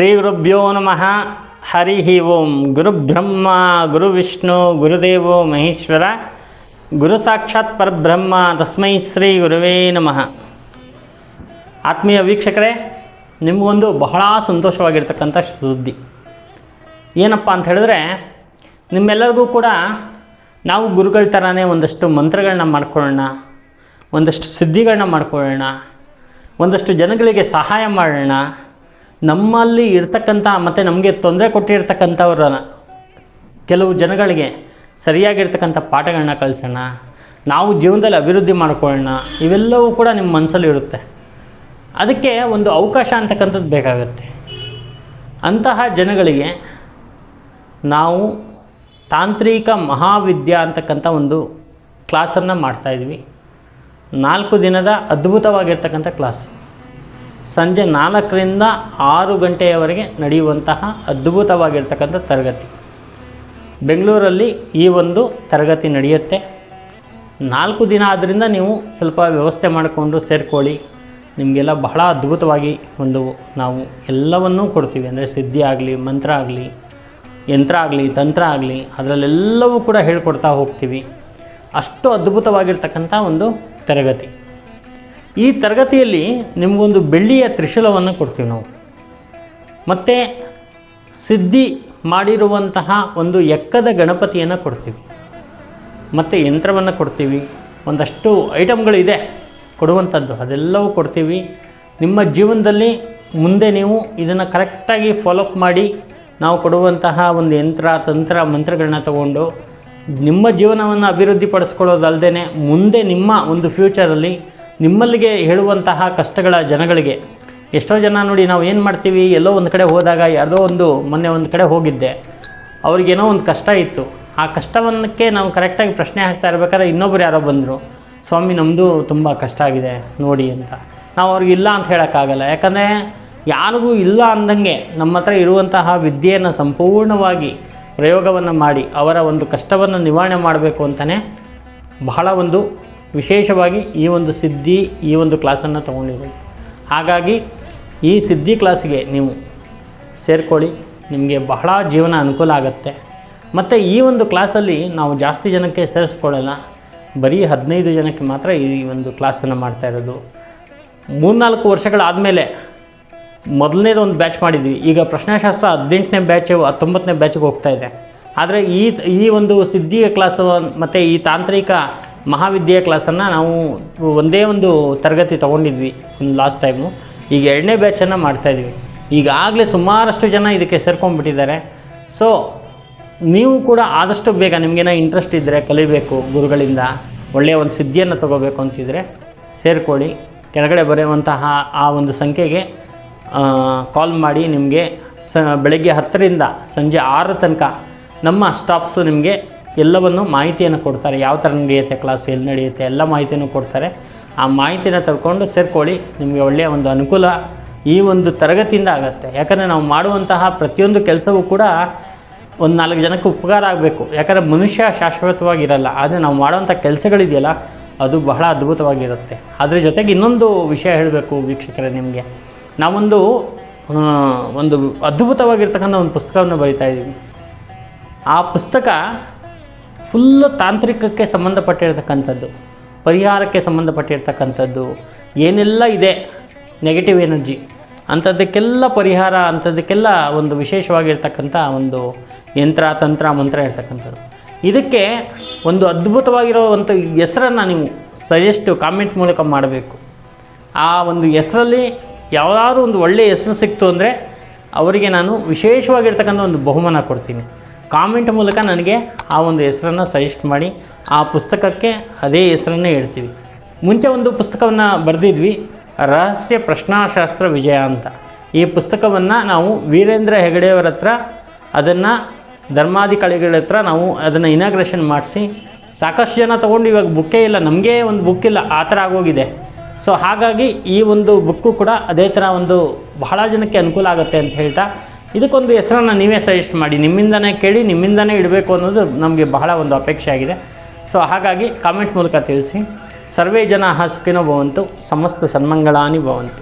ಶ್ರೀ ಗುರುಭ್ಯೋ ನಮಃ ಹರಿ ಓಂ ಗುರುಬ್ರಹ್ಮ ಗುರುವಿಷ್ಣು ಗುರುದೇವೋ ಮಹೇಶ್ವರ ಗುರು ಸಾಕ್ಷಾತ್ ಪರಬ್ರಹ್ಮ ತಸ್ಮೈ ಶ್ರೀ ಗುರುವೇ ನಮಃ ಆತ್ಮೀಯ ವೀಕ್ಷಕರೇ, ನಿಮಗೊಂದು ಬಹಳ ಸಂತೋಷವಾಗಿರ್ತಕ್ಕಂಥ ಸುದ್ದಿ. ಏನಪ್ಪ ಅಂತ ಹೇಳಿದ್ರೆ, ನಿಮ್ಮೆಲ್ಲರಿಗೂ ಕೂಡ ನಾವು ಗುರುಗಳ ಥರನೇ ಒಂದಷ್ಟು ಮಂತ್ರಗಳನ್ನ ಮಾಡ್ಕೊಳ್ಳೋಣ, ಒಂದಷ್ಟು ಸಿದ್ಧಿಗಳನ್ನ ಮಾಡ್ಕೊಳ್ಳೋಣ, ಒಂದಷ್ಟು ಜನಗಳಿಗೆ ಸಹಾಯ ಮಾಡೋಣ ನಮ್ಮಲ್ಲಿ ಇರ್ತಕ್ಕಂಥ ಮತ್ತು ನಮಗೆ ತೊಂದರೆ ಕೊಟ್ಟಿರ್ತಕ್ಕಂಥವ್ರ ಕೆಲವು ಜನಗಳಿಗೆ ಸರಿಯಾಗಿರ್ತಕ್ಕಂಥ ಪಾಠಗಳನ್ನ ಕಲಿಸೋಣ ನಾವು ಜೀವನದಲ್ಲಿ ಅಭಿವೃದ್ಧಿ ಮಾಡ್ಕೊಳ್ಳೋಣ, ಇವೆಲ್ಲವೂ ಕೂಡ ನಿಮ್ಮ ಮನಸ್ಸಲ್ಲಿ ಇರುತ್ತೆ. ಅದಕ್ಕೆ ಒಂದು ಅವಕಾಶ ಅಂತಕ್ಕಂಥದ್ದು ಬೇಕಾಗುತ್ತೆ. ಅಂತಹ ಜನಗಳಿಗೆ ನಾವು ತಾಂತ್ರಿಕ ಮಹಾವಿದ್ಯಾ ಅಂತಕ್ಕಂಥ ಒಂದು ಕ್ಲಾಸನ್ನು ಮಾಡ್ತಾಯಿದ್ವಿ ನಾಲ್ಕು ದಿನದ ಅದ್ಭುತವಾಗಿರ್ತಕ್ಕಂಥ ಕ್ಲಾಸ್. ಸಂಜೆ ನಾಲ್ಕರಿಂದ ಆರು ಗಂಟೆಯವರೆಗೆ ನಡೆಯುವಂತಹ ಅದ್ಭುತವಾಗಿರ್ತಕ್ಕಂಥ ತರಗತಿ. ಬೆಂಗಳೂರಲ್ಲಿ ಈ ಒಂದು ತರಗತಿ ನಡೆಯುತ್ತೆ. ನಾಲ್ಕು ದಿನ ಆದ್ದರಿಂದ ನೀವು ಸ್ವಲ್ಪ ವ್ಯವಸ್ಥೆ ಮಾಡಿಕೊಂಡು ಸೇರಿಕೊಳ್ಳಿ. ನಿಮಗೆಲ್ಲ ಬಹಳ ಅದ್ಭುತವಾಗಿ ಒಂದು ನಾವು ಎಲ್ಲವನ್ನೂ ಕೊಡ್ತೀವಿ. ಅಂದರೆ ಸಿದ್ಧಿ ಆಗಲಿ, ಮಂತ್ರ ಆಗಲಿ, ಯಂತ್ರ ಆಗಲಿ, ತಂತ್ರ ಆಗಲಿ, ಅದರಲ್ಲೆಲ್ಲವೂ ಕೂಡ ಹೇಳ್ಕೊಡ್ತಾ ಹೋಗ್ತೀವಿ. ಅಷ್ಟು ಅದ್ಭುತವಾಗಿರ್ತಕ್ಕಂಥ ಒಂದು ತರಗತಿ. ಈ ತರಗತಿಯಲ್ಲಿ ನಿಮಗೊಂದು ಬೆಳ್ಳಿಯ ತ್ರಿಶೂಲವನ್ನು ಕೊಡ್ತೀವಿ ನಾವು. ಮತ್ತು ಸಿದ್ಧಿ ಮಾಡಿರುವಂತಹ ಒಂದು ಎಕ್ಕದ ಗಣಪತಿಯನ್ನು ಕೊಡ್ತೀವಿ. ಮತ್ತು ಯಂತ್ರವನ್ನು ಕೊಡ್ತೀವಿ. ಒಂದಷ್ಟು ಐಟಮ್ಗಳಿದೆ ಕೊಡುವಂಥದ್ದು. ಅದೆಲ್ಲವೂ ಕೊಡ್ತೀವಿ. ನಿಮ್ಮ ಜೀವನದಲ್ಲಿ ಮುಂದೆ ನೀವು ಇದನ್ನು ಕರೆಕ್ಟಾಗಿ ಫಾಲೋಅಪ್ ಮಾಡಿ ನಾವು ಕೊಡುವಂತಹ ಒಂದು ಯಂತ್ರ, ತಂತ್ರ, ಮಂತ್ರಗಳನ್ನ ತಗೊಂಡು ನಿಮ್ಮ ಜೀವನವನ್ನು ಅಭಿವೃದ್ಧಿಪಡಿಸ್ಕೊಳ್ಳೋದಲ್ಲದೆ ಮುಂದೆ ನಿಮ್ಮ ಒಂದು ಫ್ಯೂಚರಲ್ಲಿ ನಿಮ್ಮಲ್ಲಿಗೆ ಹೇಳುವಂತಹ ಕಷ್ಟಗಳ ಜನಗಳಿಗೆ ಎಷ್ಟೋ ಜನ ನೋಡಿ ನಾವು ಏನು ಮಾಡ್ತೀವಿ? ಎಲ್ಲೋ ಒಂದು ಕಡೆ ಹೋದಾಗ ಯಾವುದೋ ಒಂದು ಮೊನ್ನೆ ಒಂದು ಕಡೆ ಹೋಗಿದ್ದೆ. ಅವ್ರಿಗೇನೋ ಒಂದು ಕಷ್ಟ ಇತ್ತು. ಆ ಕಷ್ಟವನ್ನಕ್ಕೆ ನಾವು ಕರೆಕ್ಟಾಗಿ ಪ್ರಶ್ನೆ ಹಾಕ್ತಾ ಇರ್ಬೇಕಾದ್ರೆ ಇನ್ನೊಬ್ರು ಯಾರೋ ಬಂದರು. ಸ್ವಾಮಿ ನಮ್ಮದು ತುಂಬ ಕಷ್ಟ ಆಗಿದೆ, ನೋಡಿ ಅಂತ. ನಾವು ಅವ್ರಿಗೆ ಇಲ್ಲ ಅಂತ ಹೇಳೋಕ್ಕಾಗಲ್ಲ. ಯಾಕಂದರೆ ಯಾರಿಗೂ ಇಲ್ಲ ಅಂದಂಗೆ ನಮ್ಮ ಹತ್ರ ಇರುವಂತಹ ವಿದ್ಯೆಯನ್ನು ಸಂಪೂರ್ಣವಾಗಿ ಪ್ರಯೋಗವನ್ನು ಮಾಡಿ ಅವರ ಒಂದು ಕಷ್ಟವನ್ನು ನಿವಾರಣೆ ಮಾಡಬೇಕು ಅಂತಲೇ ಬಹಳ ಒಂದು ವಿಶೇಷವಾಗಿ ಈ ಒಂದು ಸಿದ್ಧಿ, ಈ ಒಂದು ಕ್ಲಾಸನ್ನು ತೊಗೊಂಡಿರೋದು. ಹಾಗಾಗಿ ಈ ಸಿದ್ಧಿ ಕ್ಲಾಸಿಗೆ ನೀವು ಸೇರ್ಕೊಳ್ಳಿ, ನಿಮಗೆ ಬಹಳ ಜೀವನ ಅನುಕೂಲ ಆಗುತ್ತೆ. ಮತ್ತು ಈ ಒಂದು ಕ್ಲಾಸಲ್ಲಿ ನಾವು ಜಾಸ್ತಿ ಜನಕ್ಕೆ ಸೇರಿಸ್ಕೊಳ್ಳಲ್ಲ, ಬರೀ ಹದಿನೈದು ಜನಕ್ಕೆ ಮಾತ್ರ ಈ ಒಂದು ಕ್ಲಾಸನ್ನು ಮಾಡ್ತಾ ಇರೋದು. ಮೂರ್ನಾಲ್ಕು ವರ್ಷಗಳಾದಮೇಲೆ ಮೊದಲನೇದು ಒಂದು ಬ್ಯಾಚ್ ಮಾಡಿದ್ವಿ. ಈಗ ಪ್ರಶ್ನಾಶಾಸ್ತ್ರ ಹದಿನೆಂಟನೇ ಬ್ಯಾಚ್ ಹತ್ತೊಂಬತ್ತನೇ ಬ್ಯಾಚಿಗೆ ಹೋಗ್ತಾ ಇದೆ. ಆದರೆ ಈ ಈ ಒಂದು ಸಿದ್ಧಿಯ ಕ್ಲಾಸು ಮತ್ತು ಈ ತಾಂತ್ರಿಕ ಮಹಾವಿದ್ಯೆಯ ಕ್ಲಾಸನ್ನು ನಾವು ಒಂದೇ ಒಂದು ತರಗತಿ ತೊಗೊಂಡಿದ್ವಿ ಲಾಸ್ಟ್ ಟೈಮು ಈಗ ಎರಡನೇ ಬ್ಯಾಚನ್ನು ಮಾಡ್ತಾಯಿದ್ವಿ ಈಗಾಗಲೇ ಸುಮಾರಷ್ಟು ಜನ ಇದಕ್ಕೆ ಸೇರ್ಕೊಂಡ್ಬಿಟ್ಟಿದ್ದಾರೆ. ಸೊ ನೀವು ಕೂಡ ಆದಷ್ಟು ಬೇಗ ನಿಮಗೇನೋ ಇಂಟ್ರೆಸ್ಟ್ ಇದ್ದರೆ ಕಲಿಬೇಕು ಗುರುಗಳಿಂದ, ಒಳ್ಳೆಯ ಒಂದು ಸಿದ್ಧಿಯನ್ನು ತಗೋಬೇಕು ಅಂತಿದ್ರೆ ಸೇರಿಕೊಳ್ಳಿ. ಕೆಳಗಡೆ ಬರೆಯುವಂತಹ ಆ ಒಂದು ಸಂಖ್ಯೆಗೆ ಕಾಲ್ ಮಾಡಿ ನಿಮಗೆ ಸ, ಬೆಳಗ್ಗೆ ಹತ್ತರಿಂದ ಸಂಜೆ ಆರು ತನಕ ನಮ್ಮ ಸ್ಟಾಪ್ಸು ನಿಮಗೆ ಎಲ್ಲವನ್ನು ಮಾಹಿತಿಯನ್ನು ಕೊಡ್ತಾರೆ. ಯಾವ ಥರ ನಡೆಯುತ್ತೆ ಕ್ಲಾಸ್ ಎಲ್ಲಿ ನಡೆಯುತ್ತೆ, ಎಲ್ಲ ಮಾಹಿತಿಯನ್ನು ಕೊಡ್ತಾರೆ. ಆ ಮಾಹಿತಿನ ತಗೊಂಡು ಸೇರ್ಕೊಳ್ಳಿ. ನಿಮಗೆ ಒಳ್ಳೆಯ ಒಂದು ಅನುಕೂಲ ಈ ಒಂದು ತರಗತಿಯಿಂದ ಆಗುತ್ತೆ. ಯಾಕಂದರೆ ನಾವು ಮಾಡುವಂತಹ ಪ್ರತಿಯೊಂದು ಕೆಲಸವೂ ಕೂಡ ಒಂದು ನಾಲ್ಕು ಜನಕ್ಕೆ ಉಪಕಾರ ಆಗಬೇಕು. ಯಾಕಂದರೆ ಮನುಷ್ಯ ಶಾಶ್ವತವಾಗಿರಲ್ಲ ಆದರೆ ನಾವು ಮಾಡೋವಂಥ ಕೆಲಸಗಳಿದೆಯಲ್ಲ, ಅದು ಬಹಳ ಅದ್ಭುತವಾಗಿರುತ್ತೆ. ಅದ್ರ ಜೊತೆಗೆ ಇನ್ನೊಂದು ವಿಷಯ ಹೇಳಬೇಕು ವೀಕ್ಷಕರೇ ನಿಮಗೆ. ನಾವೊಂದು ಒಂದು ಅದ್ಭುತವಾಗಿರ್ತಕ್ಕಂಥ ಒಂದು ಪುಸ್ತಕವನ್ನು ಬರಿತಾ ಇದ್ದೀವಿ. ಆ ಪುಸ್ತಕ ಫುಲ್ಲು ತಾಂತ್ರಿಕಕ್ಕೆ ಸಂಬಂಧಪಟ್ಟಿರ್ತಕ್ಕಂಥದ್ದು, ಪರಿಹಾರಕ್ಕೆ ಸಂಬಂಧಪಟ್ಟಿರ್ತಕ್ಕಂಥದ್ದು, ಏನೆಲ್ಲ ಇದೆ ನೆಗೆಟಿವ್ ಎನರ್ಜಿ ಅಂಥದ್ದಕ್ಕೆಲ್ಲ ಪರಿಹಾರ, ಅಂಥದ್ದಕ್ಕೆಲ್ಲ ಒಂದು ವಿಶೇಷವಾಗಿರ್ತಕ್ಕಂಥ ಒಂದು ಯಂತ್ರ, ತಂತ್ರ, ಮಂತ್ರ ಇರ್ತಕ್ಕಂಥದ್ದು. ಇದಕ್ಕೆ ಒಂದು ಅದ್ಭುತವಾಗಿರುವಂಥ ಹೆಸರನ್ನು ನೀವು ಸಜೆಸ್ಟ್ ಕಾಮೆಂಟ್ ಮೂಲಕ ಮಾಡಬೇಕು. ಆ ಒಂದು ಹೆಸರಲ್ಲಿ ಯಾವುದಾದ್ರೂ ಒಂದು ಒಳ್ಳೆಯ ಹೆಸರು ಸಿಕ್ತು ಅಂದರೆ ಅವರಿಗೆ ನಾನು ವಿಶೇಷವಾಗಿರ್ತಕ್ಕಂಥ ಒಂದು ಬಹುಮಾನ ಕೊಡ್ತೀನಿ. ಕಾಮೆಂಟ್ ಮೂಲಕ ನನಗೆ ಆ ಒಂದು ಹೆಸರನ್ನು ಸಜೆಸ್ಟ್ ಮಾಡಿ, ಆ ಪುಸ್ತಕಕ್ಕೆ ಅದೇ ಹೆಸರನ್ನೇ ಇಡ್ತೀವಿ ಮುಂಚೆ ಒಂದು ಪುಸ್ತಕವನ್ನು ಬರೆದಿದ್ವಿ, ರಹಸ್ಯ ಪ್ರಶ್ನಾಶಾಸ್ತ್ರ ವಿಜಯ ಅಂತ. ಈ ಪುಸ್ತಕವನ್ನು ನಾವು ವೀರೇಂದ್ರ ಹೆಗಡೆಯವರ ಹತ್ರ, ಅದನ್ನು ಧರ್ಮಾಧಿಕಾರಿಗಳ ಹತ್ರ ನಾವು ಅದನ್ನು ಇನಾಗ್ರೇಷನ್ ಮಾಡಿಸಿ, ಸಾಕಷ್ಟು ಜನ ತೊಗೊಂಡು ಇವಾಗ ಬುಕ್ಕೇ ಇಲ್ಲ, ನಮಗೇ ಒಂದು ಬುಕ್ ಇಲ್ಲ, ಆ ಥರ ಆಗೋಗಿದೆ. ಸೊ ಹಾಗಾಗಿ ಈ ಒಂದು ಬುಕ್ಕು ಕೂಡ ಅದೇ ಥರ ಒಂದು ಬಹಳ ಜನಕ್ಕೆ ಅನುಕೂಲ ಆಗುತ್ತೆ ಅಂತ ಹೇಳ್ತಾ ಇದಕ್ಕೊಂದು ಹೆಸರನ್ನು ನೀವೇ ಸಜೆಸ್ಟ್ ಮಾಡಿ. ನಿಮ್ಮಿಂದನೇ ಕೇಳಿ, ನಿಮ್ಮಿಂದನೇ ಇಡಬೇಕು ಅನ್ನೋದು ನಮಗೆ ಬಹಳ ಒಂದು ಅಪೇಕ್ಷೆ ಆಗಿದೆ. ಸೊ ಹಾಗಾಗಿ ಕಾಮೆಂಟ್ ಮೂಲಕ ತಿಳಿಸಿ. ಸರ್ವೇ ಜನ ಸುಖಿನೋ ಭವಂತು, ಸಮಸ್ತ ಸನ್ಮಂಗಳಾನಿ ಭವಂತು.